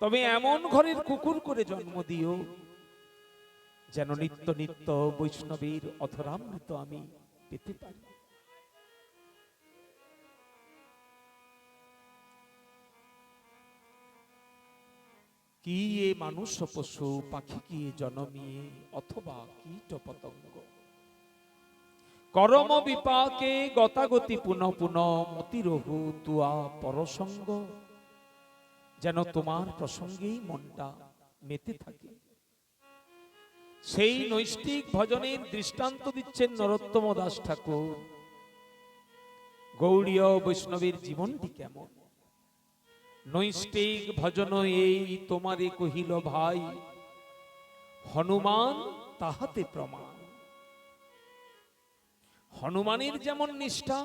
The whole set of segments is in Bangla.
তবে এমন ঘরের কুকুর করে জন্ম দিও, যেন নিত্য নিত্য বৈষ্ণবীর অধরামৃত আমি পেতে পারি। কি এ মানুষ পশু পাখি কি জনমিয়ে অথবা কীট পতঙ্গ? করম বিপাকে গতাগতি পুন পুন মতিরহু তুয়া পরসঙ্গ। যেন তোমার প্রসঙ্গেই মনটা মেতে থাকে। সেই নৈষ্ঠিক ভজনের দৃষ্টান্ত দিচ্ছেন নরোত্তম দাস ঠাকুর। গৌড়ীয় বৈষ্ণবের জীবনটি কেমন? নৈষ্ঠিক ভজন এই তোমারে কহিল, ভাই, হনুমান তাহাতে প্রমাণ। হনুমানের যেমন নিষ্ঠা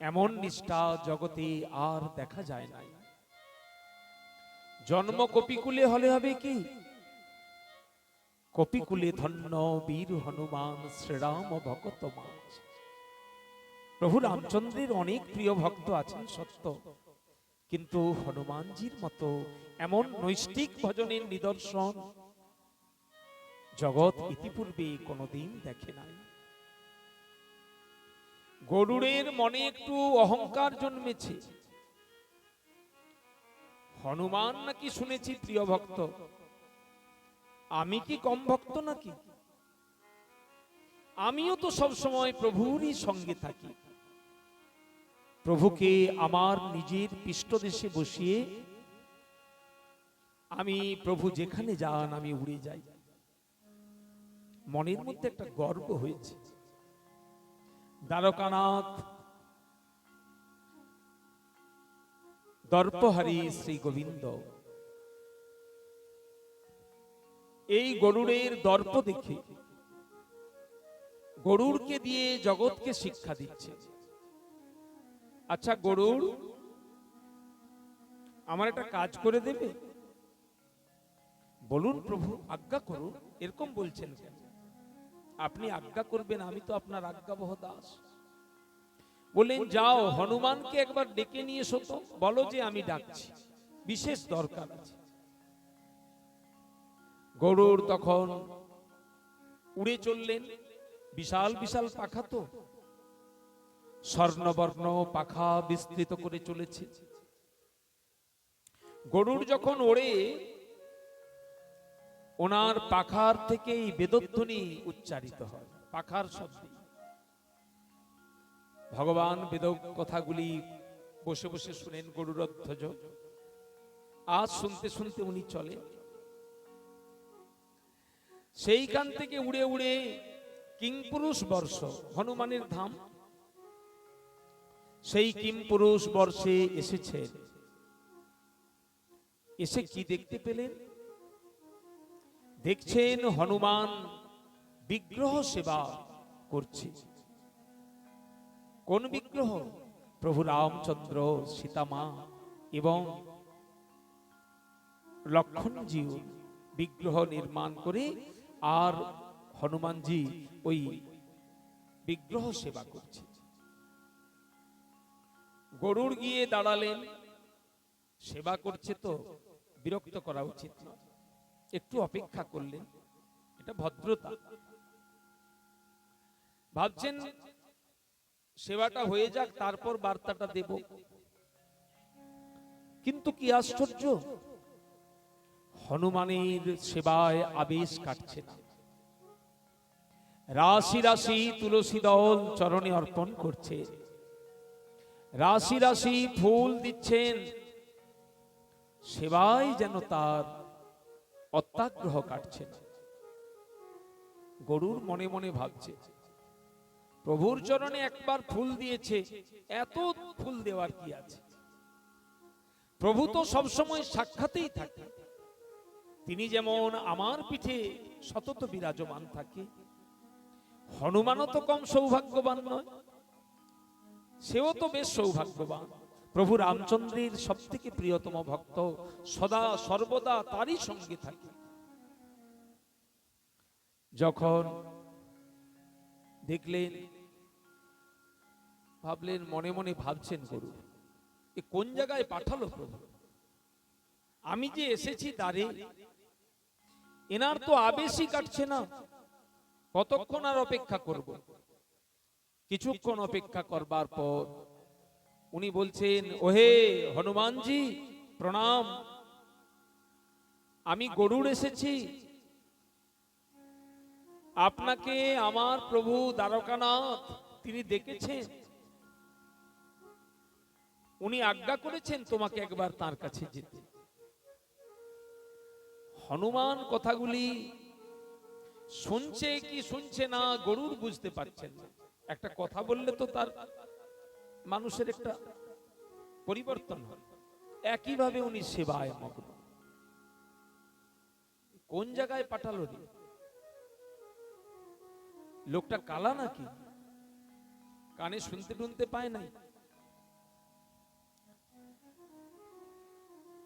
এমন নিষ্ঠা জগতে আর দেখা যায় নাই জন্ম কপিকুলে হলে হবে কি? কপিকুলে ধন্য বীর হনুমান, শ্রীরাম মাঝ প্রভু রামচন্দ্রের অনেক প্রিয় ভক্ত আছেন সত্য। কিন্তু হনুমানজির মতো এমন নৈষ্ঠিক ভজনের নিদর্শন জগৎ ইতিপূর্বে কোনোদিন দেখে নাই। গরুড়ের মনে একটু অহংকার জন্মেছে। হনুমান নাকি শুনেছি, প্রিয় ভক্ত, আমি কি কম ভক্ত নাকি? আমিও তো সব সময় প্রভুরই সঙ্গে থাকি। প্রভুকে আমার নিজের পৃষ্ঠদেশে বসিয়ে আমি প্রভু যেখানে যান, আমি উড়ে যাই। মনের মধ্যে একটা গর্ব হয়েছে। দ্বারকানাথ। দর্পহারী শ্রী গোবিন্দ। এই গরুড়ের দর্প দেখে গরুড়কে দিয়ে জগৎকে শিক্ষা দিচ্ছে। আচ্ছা গরুড়, আমার একটা কাজ করে দেবে? বলুন প্রভু, আজ্ঞা করুন, এরকম বলছেন কেন? আপনি আজ্ঞা করবেন, আমি তো আপনার আজ্ঞাবহ দাস। বললেন, যাও, হনুমানকে একবার ডেকে নিয়ে এসো তো। বলো যে আমি ডাকছি। বিশেষ দরকার আছে। গরুর তখন উড়ে চললেন। বিশাল বিশাল পাখা তো। স্বর্ণবর্ণ পাখা বিস্তৃত করে চলেছে। গরুর যখন ওড়ে ওনার পাখার থেকেই বেদধ্বনি উচ্চারিত হয়। পাখার শব্দ। ভগবান বেদ কথাগুলি বসে বসে শুনেন গরুরধ্বজ। আজ শুনতে শুনতে উনি চলে। সেইখান থেকে উড়ে উড়ে কিংপুরুষ বর্ষ, হনুমানের ধাম। সেই কিংপুরুষ বর্ষে এসেছেন। এসে কি দেখতে পেলেন? দেখছেন হনুমান বিগ্রহ সেবা করছে। কোন বিগ্রহ? প্রভু রামচন্দ্র, সীতামা এবং লক্ষণজিও বিগ্রহ নির্মাণ করে আর হনুমানজি ওই বিগ্রহ সেবা করছে। গরুর গিয়ে দাঁড়ালেন, সেবা করছে তো, বিরক্ত করা উচিত নয়। একটু অপেক্ষা করলেন। এটা ভদ্রতা। ভাবছেন সেবাটা হয়ে যাক, তারপর বার্তাটা দেব। কিন্তু কি আশ্চর্য? হনুমানের সেবায় আবেশ কাটছে না। রাশি রাশি তুলসী দল চরণে অর্পণ করছে। রাশি রাশি ফুল দিচ্ছেন। সেবাই যেন তার অত্যাগ্রহ কাটছে না গরুর মনে মনে ভাবছে, প্রভুর চরণে একবার ফুল দিয়েছে, এত ফুল দেওয়ার কি আছে? প্রভু তো সবসময় সাক্ষাতেই থাকে। তিনি যেমন আমার পিঠে সতত বিরাজমান থাকে, হনুমানও তো কম সৌভাগ্যবান নয়, সেও তো বেশ সৌভাগ্যবান। প্রভু রামচন্দ্রের সব থেকে প্রিয়তম ভক্ত সদা সর্বদা তারই সঙ্গে থাকে। যখন দেখলেন, ভাবলেন, মনে মনে ভাবছেন গরু এ কোন জায়গায় পাঠালো প্রভু? আমি যে এসেছি দ্বারে, এনার তো আবেশই কাটছে না। কতক্ষণ আর অপেক্ষা করব? কিছুক্ষণ অপেক্ষা করবার পর উনি বলছেন ওহে হনুমানজি প্রণাম। আমি গরুড় এসেছি। আপনাকে আমার প্রভু দ্বারকানাথ তিনি দেখেছেন। উনি আজ্ঞা করেছেন তোমাকে একবার তার কাছে যেতে। হনুমান কথাগুলি শুনছে কি শুনছে না গরুর বুঝতে পারছেন না। একটা কথা বললে তো তার মানুষের একটা পরিবর্তন হয়। একইভাবে উনি সেবায় মগ্ন। কোন জায়গায় পাঠালো রে? লোকটা কালা নাকি? কানে শুনতে টুনতে পায় নাই।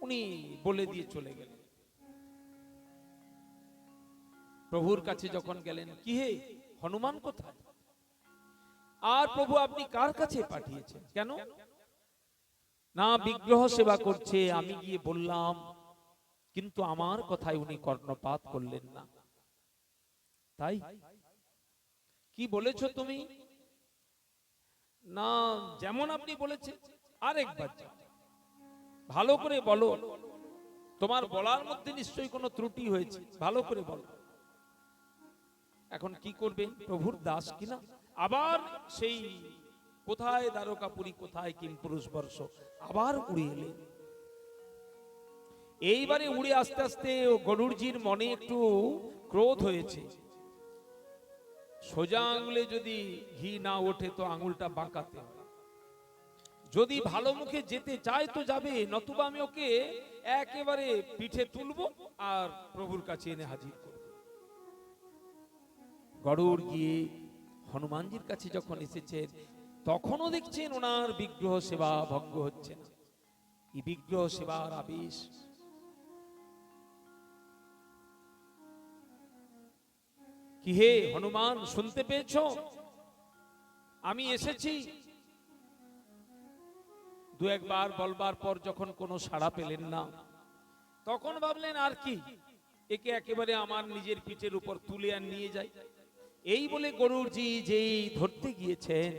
উনি বলে দিয়ে চলে গেলেন। প্রভুর কাছে যখন গেলেন, কি হে? হনুমান কোথায়? আর প্রভু আপনি কার কাছে পাঠিয়েছেন? কেন? না, বিগ্রহ সেবা করছে, আমি গিয়ে বললাম, কিন্তু আমার কথায় উনি কর্ণপাত করলেন না। তাই? কি বলেছ তুমি? না, যেমন আপনি বলেছেন, আরেকবার। ভালো করে বলো, তোমার বলার মধ্যে নিশ্চয়ই কোনো ত্রুটি হয়েছে। ভালো করে বলো। এখন কি করবে? প্রভুর দাস কিনা? আবার সেই কোথায় দ্বারকাপুরী কোথায় কিম পুরুষ বর্ষ, আবার উড়ে এলেন এইবারে উড়ে আস্তে আস্তে ও গরুড়জির মনে একটু ক্রোধ হয়েছে। সোজা আঙুলে যদি ঘি না ওঠে তো আঙুলটা বাঁকাতে যদি ভালো মুখে যেতে চায় তো যাবে, নতুবা আমি ওকে একেবারে পিঠে তুলবো আর প্রভুর কাছে এনে হাজির করব। গরুড় গিয়ে হনুমানজির কাছে যখন এসেছেন তখনও দেখছেন ওনার বিগ্রহ সেবা ভঙ্গ হচ্ছে না। এই বিগ্রহ সেবার আবেশ। কি হে হনুমান, শুনতে পেয়েছ? আমি এসেছি। দু একবার বলবার পর যখন কোনো সাড়া পেলেন না, তখন ভাবলেন, আর কি? একে একেবারে আমার নিজের পিঠের উপর তুলে আর নিয়ে যাই। এই বলে গরুরজি যেই ধরতে গিয়েছেন,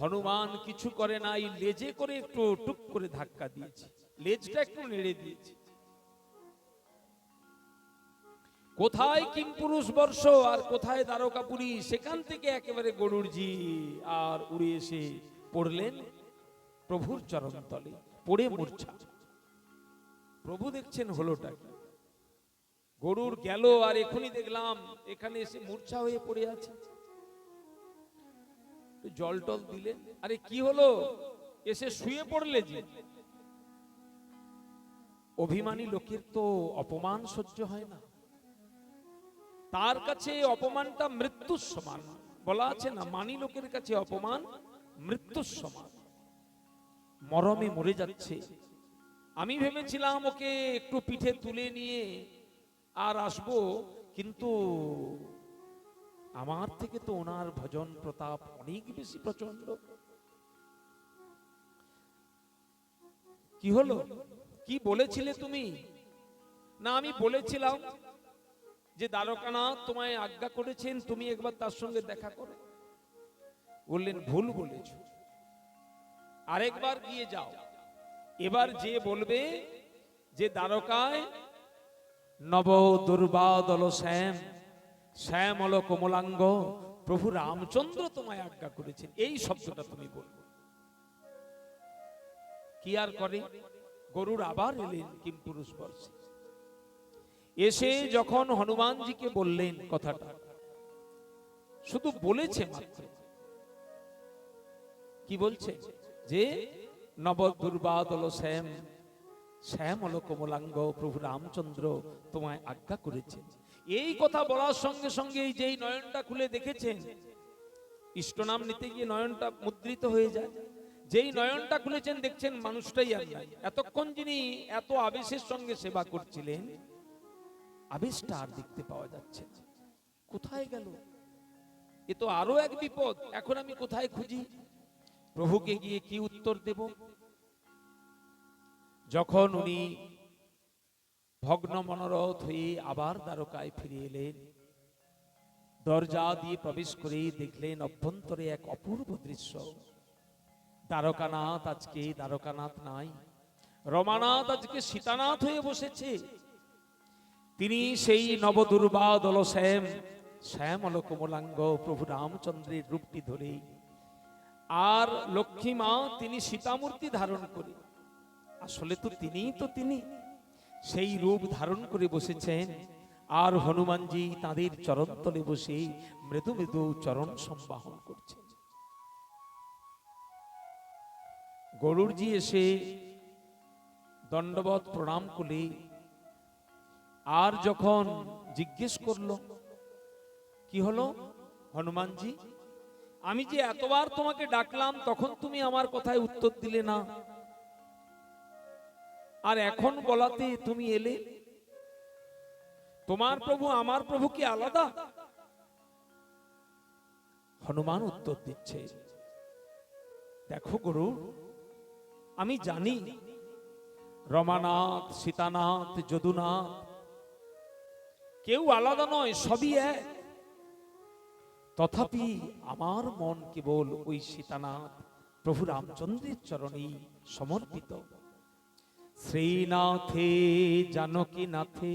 হনুমান কিছু করে নাই, লেজে করে একটু টুক করে ধাক্কা দিয়েছে। লেজটা একটু নেড়ে দিয়েছে। কোথায় কিমপুরুষ বর্ষ আর কোথায় দ্বারকা দ্বারকাপুরী সেখান থেকে একেবারে গরুরজি আর উড়ে এসে পড়লেন প্রভুর চরণ তলে পড়ে মূর্ছা। প্রভু দেখছেন হলোটা কি? গরুর গেল আর এখনই দেখলাম এখানে এসে মূর্ছা হয়ে পড়ে আছে। জল টল দিলেন আরে কি হলো? এসে শুয়ে পড়লে যে। অভিমানী লোকের তো অপমান সহ্য হয় না। তার কাছে অপমানটা মৃত্যুর সমান। বলা আছে না, মানি লোকের কাছে অপমান মৃত্যুর সমান। মরমে মরে যাচ্ছে। আমি ভেবেছিলাম ওকে একটু পিঠে তুলে নিয়ে আর আসব, কিন্তু আমার থেকে তো ওনার ভজন প্রতাপ অনেক বেশি প্রচণ্ড কি হলো? কি বলেছিলে তুমি? না, আমি বলেছিলাম যে দ্বারকানাথ তোমায় আজ্ঞা করেছেন, তুমি একবার তার সঙ্গে দেখা করো। বললেন, ভুল বলেছ। আরেকবার গিয়ে যাও। এবার যে বলবে যে দ্বারকায় নব দুর্বাদল শ্যাম। শ্যাম অল কমলাঙ্গ। প্রভু রামচন্দ্র তোমায় আজ্ঞা করেছেন। এই শব্দটা তুমি বলবে। কি আর করে? গরুর আবার এলেন কিম পুরুষ বর্ষে। এসে যখন হনুমানজিকে বললেন কথাটা, শুধু বলেছে মাত্র। কি বলছে? যে নব দুর্বাদল শ্যাম শ্যাম হল কমলাঙ্গ প্রভু রামচন্দ্র তোমায় আজ্ঞা করেছে এই কথা বলার সঙ্গে সঙ্গে এই যেই নয়নটা খুলে দেখেছেন, ইষ্ট নাম নিতে গিয়ে নয়নটা মুদ্রিত হয়ে যায়। যেই নয়নটা খুলেছেন, দেখছেন মানুষটাই আর নাই এতক্ষণ যিনি এত আবেশের সঙ্গে সেবা করছিলেন, আবেশটা আর দেখতে পাওয়া যাচ্ছে কোথায় গেল? এ তো আরও এক বিপদ। এখন আমি কোথায় খুঁজি? প্রভুকে গিয়ে কি উত্তর দেব? যখন উনি ভগ্ন মনোরথ হয়ে আবার দ্বারকায় ফিরে এলেন দরজা দিয়ে প্রবেশ করে দেখলেন অভ্যন্তরে এক অপূর্ব দৃশ্য। দ্বারকানাথ আজকে দ্বারকানাথ নাই রমানাথ আজকে সীতানাথ হয়ে বসেছে। তিনি সেই নবদুর্বা দল শ্যাম শ্যাম অল কমলাঙ্গ প্রভু রামচন্দ্রের রূপটি ধরে আর লক্ষ্মী মা তিনি সীতামূর্তি ধারণ করে। আসলে তো তিনিই তো তিনি। সেই রূপ ধারণ করে বসেছেন। আর হনুমানজি তাদের চরণতলে বসে মৃদু মৃদু চরণ সম্বাহন করছেন। গরুরজি এসে দণ্ডবত প্রণাম করলে। আর যখন জিজ্ঞেস করল, কি হলো হনুমানজি? আমি যে এতবার তোমাকে ডাকলাম, তখন তুমি আমার কথায় উত্তর দিলে না। আর এখন বলাতে তুমি এলে? তোমার প্রভু আমার প্রভু কি আলাদা? হনুমান উত্তর দিচ্ছে, দেখো গুরু, আমি জানি, রমানাথ, সীতানাথ, যদুনাথ, কেউ আলাদা নয়, সবই এক। তথাপি আমার মন কেবল ওই সীতানাথ, প্রভু রামচন্দ্রের চরণেই সমর্পিত। শ্রীনাথে জানকী নাথে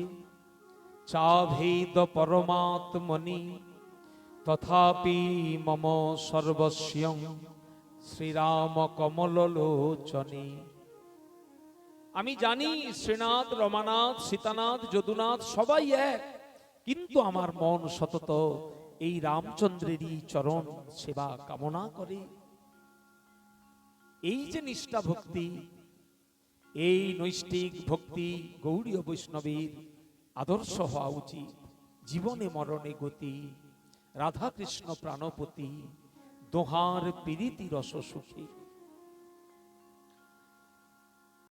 চাভেদ পরমাত্মনি, তথাপি মম সর্বস্বং শ্রীরাম কমল লোচনে আমি জানি শ্রীনাথ, রমানাথ, সীতানাথ, যদুনাথ সবাই এক, কিন্তু আমার মন সতত এই রামচন্দ্রেরই চরণ সেবা কামনা করে। এই যে নিষ্ঠা ভক্তি এই নৈষ্ঠিক ভক্তি গৌরীয় বৈষ্ণবীর আদর্শ হওয়া উচিত। জীবনে মরণে গতি রাধা কৃষ্ণ প্রাণপতি, দোহার পীড়িতি রস সুখী।